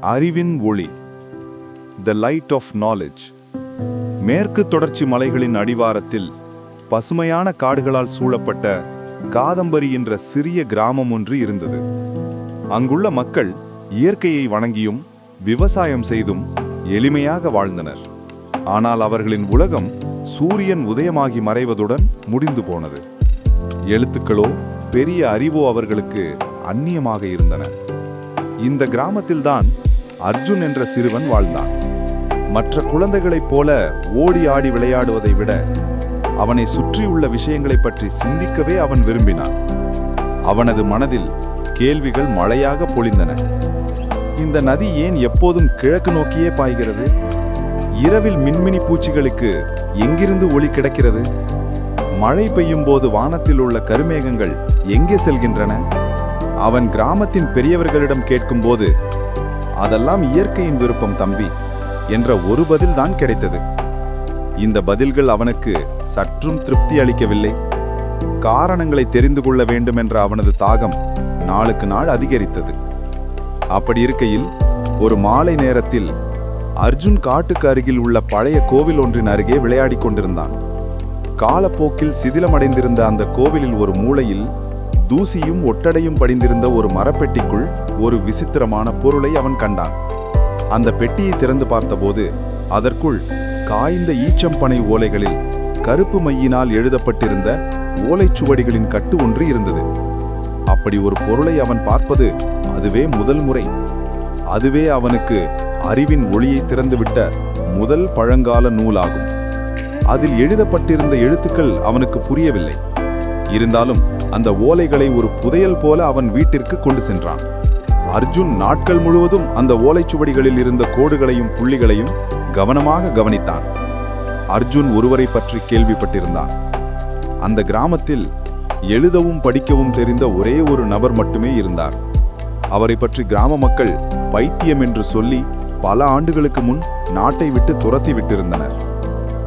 அறிவின் ஒளி the light off knowledge மேற்கு தொடர்ச்சி மலைகளின் அடிவாரத்தில் பசுமையான காடுகளால் சூழப்பட்ட காதம்பரி என்ற சிறிய கிராமம் ஒன்று இருந்தது. அங்குள்ள மக்கள் இயற்கையை வணங்கியும் விவசாயம் செய்தும் எளிமையாக வாழ்ந்தனர். ஆனால் அவர்களின் உலகம் சூரியன் உதயமாகி மறைவதுடன் முடிந்து போனது. எழுத்துக்களோ பெரிய அறிவோ அவர்களுக்கு அந்நியமாக இருந்தன. இந்த கிராமத்தில்தான் அர்ஜுன் என்ற சிறுவன் வாழ்ந்தான். மற்ற குழந்தைகளைப் போல ஓடி ஆடி விளையாடுவதை விட அவனை சுற்றியுள்ள விஷயங்களைப் பற்றி சிந்திக்கவே அவன் விரும்பினான். அவனது மனதில் கேள்விகள் மழையாக பொழிந்தன. இந்த நதி ஏன் எப்போதும் கிழக்கு நோக்கியே பாய்கிறது? இரவில் மின்மினி பூச்சிகளுக்கு எங்கிருந்து ஒளி கிடைக்கிறது? மழை பெய்யும் போது வானத்தில் உள்ள கருமேகங்கள் எங்கே செல்கின்றன? அவன் கிராமத்தின் பெரியவர்களிடம் கேட்கும்போது அதெல்லாம் இயற்கையின் விருப்பம் தம்பி என்ற ஒரு பதில் தான் கிடைத்தது. இந்த பதில்கள் அவனுக்கு சற்றும் திருப்தி அளிக்கவில்லை. காரணங்களை தெரிந்து கொள்ள வேண்டும் என்ற அவனது தாகம் நாளுக்கு நாள் அதிகரித்தது. அப்படி இருக்கையில் ஒரு மாலை நேரத்தில் அர்ஜுன் காட்டுக்கு அருகில் உள்ள பழைய கோவில் ஒன்றின் அருகே விளையாடிக் கொண்டிருந்தான். காலப்போக்கில் சிதிலமடைந்திருந்த அந்த கோவிலில் ஒரு மூலையில் தூசியும் ஒட்டடையும் படிந்திருந்த ஒரு மரப்பெட்டிக்குள் ஒரு விசித்திரமான பொருளை அவன் கண்டான். அந்த பெட்டியை திறந்து பார்த்தபோது அதற்குள் காய்ந்த ஈச்சம்பனை ஓலைகளில் கருப்பு மையினால் எழுதப்பட்டிருந்த ஓலைச்சுவடிகளின் கட்டு ஒன்று இருந்தது. அப்படி ஒரு பொருளை அவன் பார்ப்பது அதுவே முதல் முறை. அதுவே அவனுக்கு அறிவின் ஒளியை திறந்துவிட்ட முதல் பழங்கால நூலாகும். அதில் எழுதப்பட்டிருந்த எழுத்துக்கள் அவனுக்கு புரியவில்லை. இருந்தாலும் அந்த ஓலைகளை ஒரு புதையல் போல அவன் வீட்டிற்கு கொண்டு சென்றான். அர்ஜுன் நாட்கள் முழுவதும் அந்த ஓலைச்சுவடிகளில் இருந்த கோடுகளையும் புள்ளிகளையும் கவனமாக கவனித்தான். அர்ஜுன் ஒருவரை பற்றி கேள்விப்பட்டிருந்தான். அந்த கிராமத்தில் எழுதவும் படிக்கவும் தெரிந்த ஒரே ஒரு நபர் மட்டுமே இருந்தார். அவரை பற்றி கிராம மக்கள் பைத்தியம் என்று சொல்லி பல ஆண்டுகளுக்கு முன் நாட்டை விட்டு துரத்தி விட்டிருந்தனர்.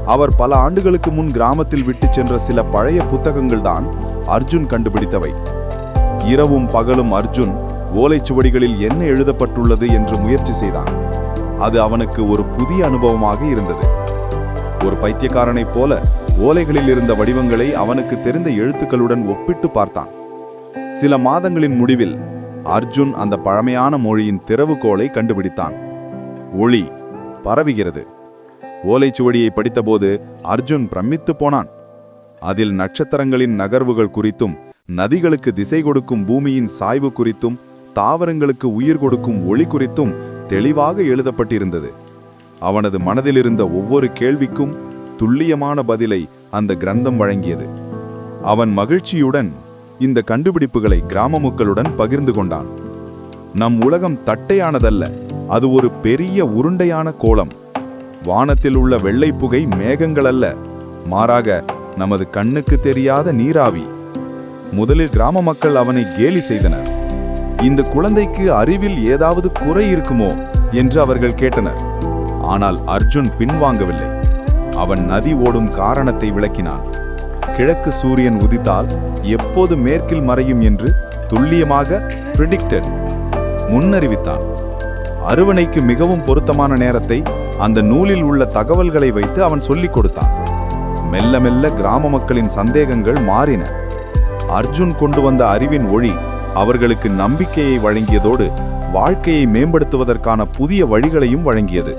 அவர் பல ஆண்டுகளுக்கு முன் கிராமத்தில் விட்டு சென்ற சில பழைய புத்தகங்கள் தான் அர்ஜுன் கண்டுபிடித்தவை. இரவும் பகலும் அர்ஜுன் ஓலைச்சுவடிகளில் என்ன எழுதப்பட்டுள்ளது என்று முயற்சி செய்தான். அது அவனுக்கு ஒரு புதிய அனுபவமாக இருந்தது. ஒரு பைத்தியக்காரனைப் போல ஓலைகளில் இருந்த வடிவங்களை அவனுக்கு தெரிந்த எழுத்துக்களுடன் ஒப்பிட்டு பார்த்தான். சில மாதங்களின் முடிவில் அர்ஜுன் அந்த பழமையான மொழியின் திறவுகோலை கண்டுபிடித்தான். ஒளி பரவுகிறது. ஓலைச்சுவடியை படித்தபோது அர்ஜுன் பிரமித்து போனான். அதில் நட்சத்திரங்களின் நகர்வுகள் குறித்தும் நதிகளுக்கு திசை கொடுக்கும் பூமியின் சாய்வு குறித்தும் தாவரங்களுக்கு உயிர் கொடுக்கும் ஒளி குறித்தும் தெளிவாக எழுதப்பட்டிருந்தது. அவனது மனதிலிருந்த ஒவ்வொரு கேள்விக்கும் துல்லியமான பதிலை அந்த கிரந்தம் வழங்கியது. அவன் மகிழ்ச்சியுடன் இந்த கண்டுபிடிப்புகளை கிராம மக்களுடன் பகிர்ந்து கொண்டான். நம் உலகம் தட்டையானதல்ல அது ஒரு பெரிய உருண்டையான கோலம். வானத்தில் உள்ள வெள்ளை புகை மேகங்கள் அல்ல மாறாக நமது கண்ணுக்கு தெரியாத நீராவி. முதலில் கிராம மக்கள் அவனை கேலி செய்தனர். இந்த குழந்தைக்கு அறிவில் ஏதாவது குறை இருக்குமோ என்று அவர்கள் கேட்டனர். ஆனால் அர்ஜுன் பின்வாங்கவில்லை. அவன் நதி ஓடும் காரணத்தை விளக்கினான். கிழக்கு சூரியன் உதித்தால் எப்போது மேற்கில் மறையும் என்று துல்லியமாக பிரிடிக்டட் முன்னறிவித்தான். அறுவணைக்கு மிகவும் பொருத்தமான நேரத்தை அந்த நூலில் உள்ள தகவல்களை வைத்து அவன் சொல்லிக் கொடுத்தான். மெல்ல மெல்ல கிராம மக்களின் சந்தேகங்கள் மாறின. அர்ஜுன் கொண்டு வந்த அறிவின் ஒளி அவர்களுக்கு நம்பிக்கையை வழங்கியதோடு வாழ்க்கையை மேம்படுத்துவதற்கான புதிய வழிகளையும் வழங்கியது.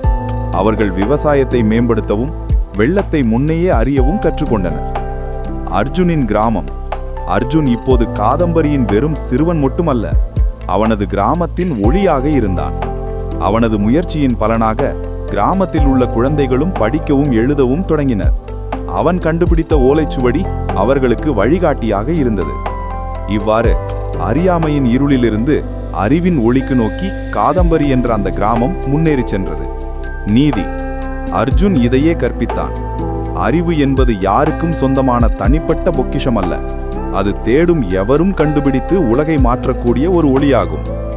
அவர்கள் விவசாயத்தை மேம்படுத்தவும் வெள்ளத்தை முன்னையே அறியவும் கற்றுக்கொண்டனர். அர்ஜுனின் கிராமம். அர்ஜுன் இப்போது காதம்பரியின் வெறும் சிறுவன் மட்டுமல்ல அவனது கிராமத்தின் ஒளியாக இருந்தான். அவனது முயற்சியின் பலனாக கிராமத்தில் உள்ள குழந்தைகளும் படிக்கவும் எழுதவும் தொடங்கினர். அவன் கண்டுபிடித்த ஓலைச்சுவடி அவர்களுக்கு வழிகாட்டியாக இருந்தது. இவ்வாறு அறியாமையின் இருளிலிருந்து அறிவின் ஒளிக்கு நோக்கி காதம்பரி என்ற அந்த கிராமம் முன்னேறி சென்றது. நீதி. அர்ஜுன் இதையே கற்பித்தான். அறிவு என்பது யாருக்கும் சொந்தமான தனிப்பட்ட பொக்கிஷம் அல்ல அது தேடும் எவரும் கண்டுபிடித்து உலகை மாற்றக்கூடிய ஒரு ஒளியாகும்.